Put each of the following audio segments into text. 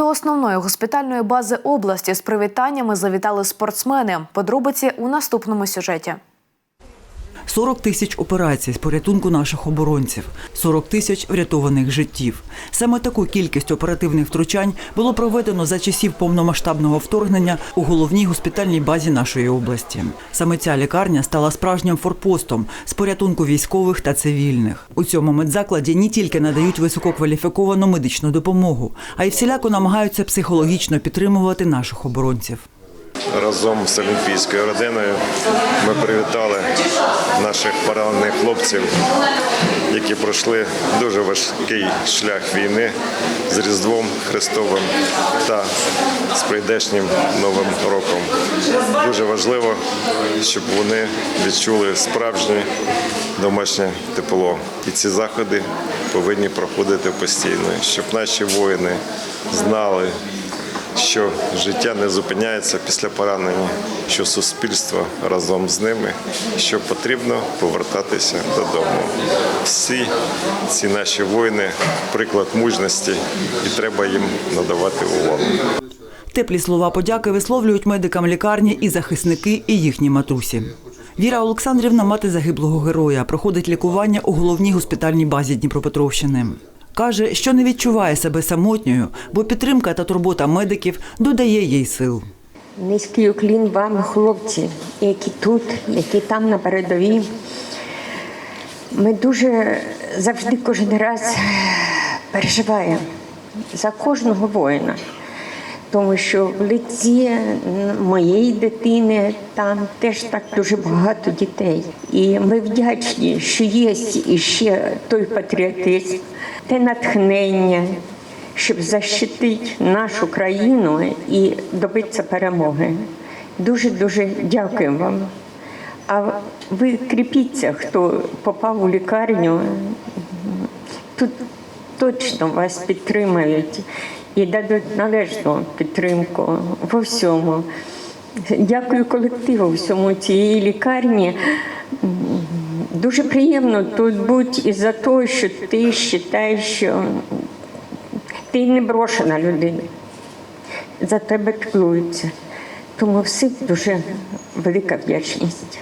До основної госпітальної бази області з привітаннями завітали спортсмени. Подробиці у наступному сюжеті. 40 тисяч операцій з порятунку наших оборонців, 40 тисяч врятованих життів. Саме таку кількість оперативних втручань було проведено за часів повномасштабного вторгнення у головній госпітальній базі нашої області. Саме ця лікарня стала справжнім форпостом з порятунку військових та цивільних. У цьому медзакладі не тільки надають висококваліфіковану медичну допомогу, а й всіляко намагаються психологічно підтримувати наших оборонців. Разом з олімпійською родиною ми привітали наших поранених хлопців, які пройшли дуже важкий шлях війни з Різдвом Христовим та з прийдешнім Новим роком. Дуже важливо, щоб вони відчули справжнє домашнє тепло. І ці заходи повинні проходити постійно, щоб наші воїни знали що життя не зупиняється після поранення, що суспільство разом з ними, що потрібно повертатися додому. Всі ці наші воїни приклад мужності, і треба їм надавати увагу. Теплі слова подяки висловлюють медикам лікарні і захисники, і їхні матусі. Віра Олександрівна, мати загиблого героя, проходить лікування у головній госпітальній базі Дніпропетровщини. Каже, що не відчуває себе самотньою, бо підтримка та турбота медиків додає їй сил. Низький уклін вам, хлопці, які тут, які там на передовій. Ми дуже завжди кожен раз переживаємо за кожного воїна, тому що в лиці моєї дитини там теж так дуже багато дітей. І ми вдячні, що є іще той патріотизм, те натхнення, щоб защитити нашу країну і добитися перемоги. Дуже дуже дякуємо вам. А ви кріпіться, хто попав у лікарню. Тут точно вас підтримають і дадуть належну підтримку во всьому. Дякую колективу всьому цієї лікарні. Дуже приємно тут бути і за те, що ти вважаєш, що ти не брошена людина. За тебе піклуються. Тому всім дуже велика вдячність.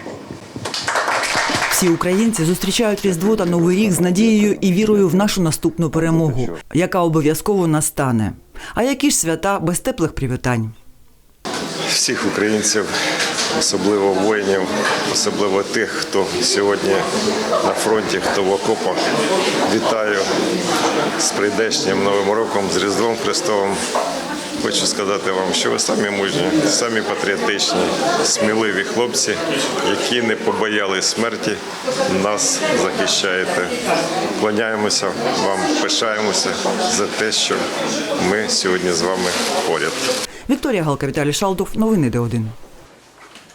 Всі українці зустрічають Різдво та Новий рік з надією і вірою в нашу наступну перемогу, яка обов'язково настане. А які ж свята без теплих привітань? Всіх українців, особливо воїнів, особливо тих, хто сьогодні на фронті, хто в окопах. Вітаю з прийдешнім Новим роком, з Різдвом Христовим. Хочу сказати вам, що ви самі мужні, самі патріотичні, сміливі хлопці, які не побояли смерті, нас захищаєте. Клоняємося вам, пишаємося за те, що ми сьогодні з вами поряд. Вікторія Галка, Віталій Шалдов. Новини Д1.